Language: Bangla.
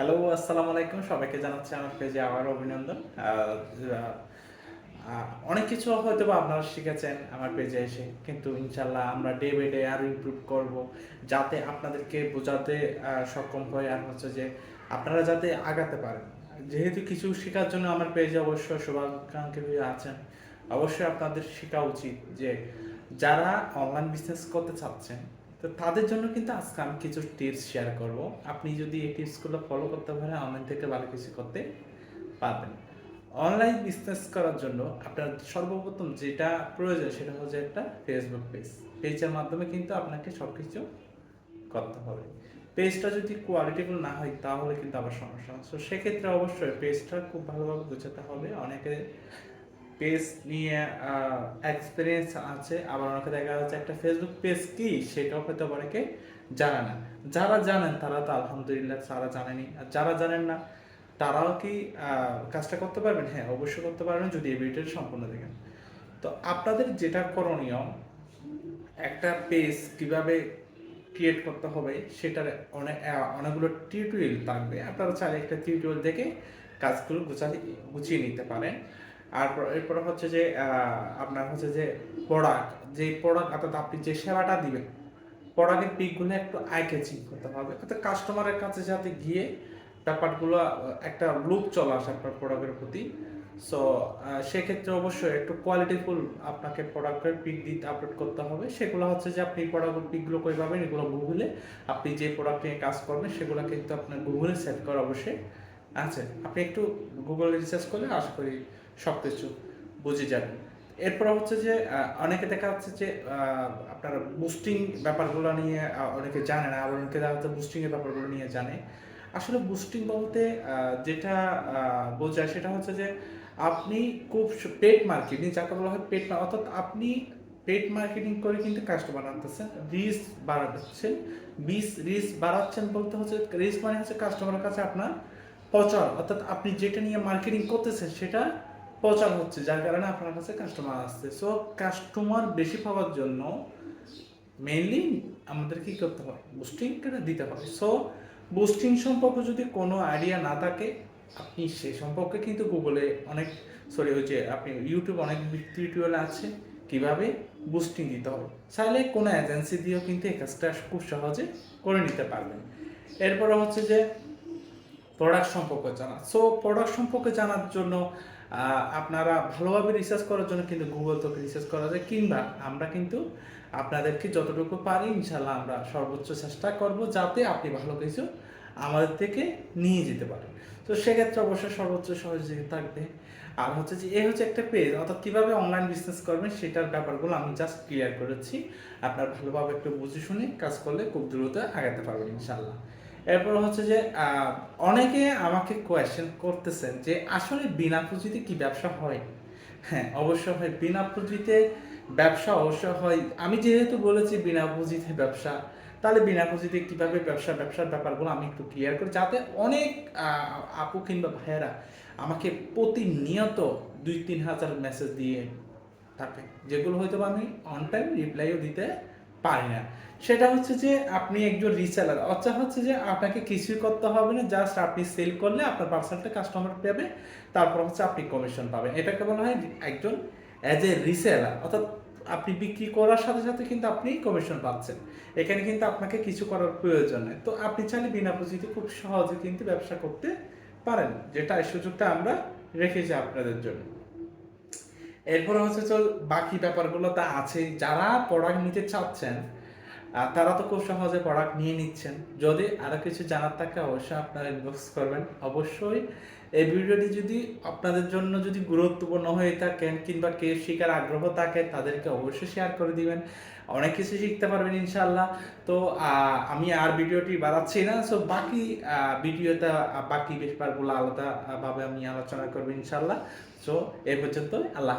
হ্যালো আসসালামু আলাইকুম সবাইকে জানাচ্ছি আমার পেজে আবার অভিনন্দন। অনেক কিছু হয়তো বা আপনারা শিখেছেন আমার পেজে এসে। কিন্তু ইনশাল্লাহ আমরা ডে বাই ডে আরও ইমপ্রুভ করব যাতে আপনাদেরকে বোঝাতে সক্ষম হয় আর হচ্ছে যে আপনারা যাতে আগাতে পারেন। যেহেতু কিছু শেখার জন্য আমার পেজে অবশ্যই শুভাকাঙ্ক্ষী আছেন, অবশ্যই আপনাদের শেখা উচিত যে যারা অনলাইন বিজনেস করতে চাচ্ছেন তো তাদের জন্য কিন্তু আজকে আমি কিছু টিপস শেয়ার করব। আপনি যদি এই টিপসগুলো ফলো করতে পারেন অনলাইন থেকে ভালো কিছু করতে পারবেন। অনলাইন বিজনেস করার জন্য আপনার সর্বপ্রথম যেটা প্রয়োজন সেটা হচ্ছে একটা ফেসবুক পেজ পেজের মাধ্যমে কিন্তু আপনাকে সব কিছু করতে হবে। পেজটা যদি কোয়ালিটিফুল না হয়, তাহলে কিন্তু আবার সমস্যা। তো সেক্ষেত্রে অবশ্যই পেজটা খুব ভালোভাবে বোঝাতে হবে। অনেকে পেজ নিয়ে এক্সপিরিয়েন্স আছে। আবার অনেকে দেখা যাচ্ছে একটা ফেসবুক পেজ কি, সেটাও হয়তো অনেকে জানে না। যারা জানেন তারা তো আলহামদুলিল্লাহ তারা জানেনি। আর যারা জানেন না, তারাও কি কাজটা করতে পারবেন? হ্যাঁ অবশ্যই করতে পারবেন যদি এই ভিডিওটা সম্পূর্ণ দেখেন। তো আপনাদের যেটা করণীয়, একটা পেজ কীভাবে ক্রিয়েট করতে হবে, সেটার অনেক অনেকগুলো টিউটোরিয়াল থাকবে। আপনারা চাইলে একটা টিউটোরিয়াল দেখে কাজগুলো গুছাতে গুছিয়ে নিতে পারেন। আর পর- এরপর হচ্ছে যে আপনার হচ্ছে যে প্রোডাক্ট যে প্রোডাক্ট অর্থাৎ আপনি যে সেবাটা দিবেন প্রোডাক্টের পিকগুলো একটু আই ক্যাচিং করতে হবে। অর্থাৎ কাস্টমারের কাছে যাতে গিয়ে ব্যাপারগুলো একটা লুক চলে আসে আপনার প্রোডাক্টের প্রতি। সো সেক্ষেত্রে অবশ্যই একটু কোয়ালিটিফুল আপনাকে প্রোডাক্টের পিক দিতে আপলোড করতে হবে। সেগুলো হচ্ছে যে আপনি প্রোডাক্টের পিকগুলো কই পাবেন, এগুলো গুগলে আপনি যে প্রোডাক্ট নিয়ে কাজ করবেন, সেগুলো কিন্তু আপনার গুগলে সেট করা অবশ্যই আছে। আপনি একটু গুগলে রিসার্চ করলে আশা করি সব কিছু বুঝে যাবেন এরপর হচ্ছে যে অনেকে দেখা যাচ্ছে যে আপনার বুস্টিং ব্যাপারগুলো নিয়ে অনেকে জানে না, আবার অনেকে দেখা যাচ্ছে বুস্টিং এর ব্যাপারগুলো নিয়ে জানে। আসলে বুস্টিং বলতে যেটা বোঝায় সেটা হচ্ছে যে, আপনি খুব পেট মার্কেটিং যাকে বলা হয় পেড অর্থাৎ আপনি পেট মার্কেটিং করে কিন্তু কাস্টমার আনতেছেন। রিচ বাড়াচ্ছেন। বিস রিচ বাড়াচ্ছেন বলতে হচ্ছে রিচ মানে হচ্ছে কাস্টমারের কাছে আপনার প্রচার। অর্থাৎ আপনি যেটা নিয়ে মার্কেটিং করতেছেন, সেটা প্রচার হচ্ছে, যার কারণে আপনার কাছে কাস্টমার আসছে। সো কাস্টমার বেশি পাওয়ার জন্য মেইনলি আমাদের কি করতে হয় বুস্টিং দিতে হবে। সো বুস্টিং সম্পর্কে যদি কোনো আইডিয়া না থাকে, আপনি সে সম্পর্কে কিন্তু গুগলে অনেক সরি হচ্ছে আপনি ইউটিউব অনেক টিউটোরিয়াল আছে, কীভাবে বুস্টিং দিতে হবে। চাইলে কোনো এজেন্সি দিয়েও কিন্তু এই কাজটা খুব সহজে করে নিতে পারবেন। এরপরে হচ্ছে যে প্রোডাক্ট সম্পর্কে জানা। সো প্রোডাক্ট সম্পর্কে জানার জন্য আপনারা ভালোভাবে রিসার্চ করার জন্য কিন্তু গুগল থেকে রিসার্চ করা যায়, কিংবা আমরা কিন্তু আপনাদেরকে যতটুকু পারি ইনশাল্লাহ আমরা সর্বোচ্চ চেষ্টা করব যাতে আপনি ভালো কিছু আমাদের থেকে নিয়ে যেতে পারেন। তো সেক্ষেত্রে অবশ্যই সর্বোচ্চ সহযোগী থাকবে। আর হচ্ছে যে এ হচ্ছে একটা পেজ অর্থাৎ কীভাবে অনলাইন বিজনেস করবেন সেটার ব্যাপারগুলো আমি জাস্ট ক্লিয়ার করেছি। আপনার ভালোভাবে একটু বুঝে শুনে কাজ করলে খুব দ্রুত আগাতে পারবেন ইনশাল্লাহ এরপর হচ্ছে যে অনেকে আমাকে কোয়েশ্চেন করতেছেন যে, আসলে বিনা পুঁজিতে কি ব্যবসা হয়? হ্যাঁ অবশ্য হয়। বিনা পুঁজিতে ব্যবসা অবশ্য হয়। আমি যেহেতু বলেছি বিনা পুঁজিতে ব্যবসা, তাহলে বিনা পুঁজিতে কীভাবে ব্যবসা, ব্যবসার ব্যাপারগুলো আমি একটু ক্লিয়ার করি। যাতে অনেক আপু কিংবা ভাইয়েরা আমাকে প্রতিনিয়ত দুই তিন হাজার মেসেজ দিয়ে থাকে। যেগুলো হয়তো আমি অন টাইম রিপ্লাইও দিতে পারি না। সেটা হচ্ছে যে আপনি একজন রিসেলার অর্থাৎ হচ্ছে যে আপনাকে কিছুই করতে হবে না জাস্ট আপনি সেল করলে আপনার পার্সেন্টটা কাস্টমার পাবে, তারপর হচ্ছে আপনি কমিশন পাবেন। এটাকে বলা হয় একজন অ্যাজ এ রিসেলার অর্থাৎ আপনি বিক্রি করার সাথে সাথে কিন্তু আপনি কমিশন পাচ্ছেন। এখানে কিন্তু আপনাকে কিছু করার প্রয়োজন নেই। তো আপনি চাইলে বিনা পুঁজিতে খুব সহজে কিন্তু ব্যবসা করতে পারেন, যেটা এই সুযোগটা আমরা রেখেছি আপনাদের জন্য। এরপর হচ্ছে তো বাকি ব্যাপারগুলো তা আছে যারা প্রোডাক্ট নিতে চাচ্ছেন তারা তো খুব সহজে প্রোডাক্ট নিয়ে নিচ্ছেন। যদি আরও কিছু জানার থাকে অবশ্যই আপনারা ইনবক্স করবেন। অবশ্যই এই ভিডিওটি যদি আপনাদের জন্য যদি গুরুত্বপূর্ণ হয়ে থাকেন কিংবা কে শেখার আগ্রহ থাকে তাদেরকে অবশ্যই শেয়ার করে দিবেন। অনেক কিছু শিখতে পারবেন ইনশাল্লাহ তো আমি আর ভিডিওটি বাড়াচ্ছি না। সো বাকি ভিডিওতে বাকি ব্যাপারগুলো আলাদা আহ, ভাবে আমি আলোচনা করব ইনশাল্লাহ সো এ পর্যন্ত আল্লাহ।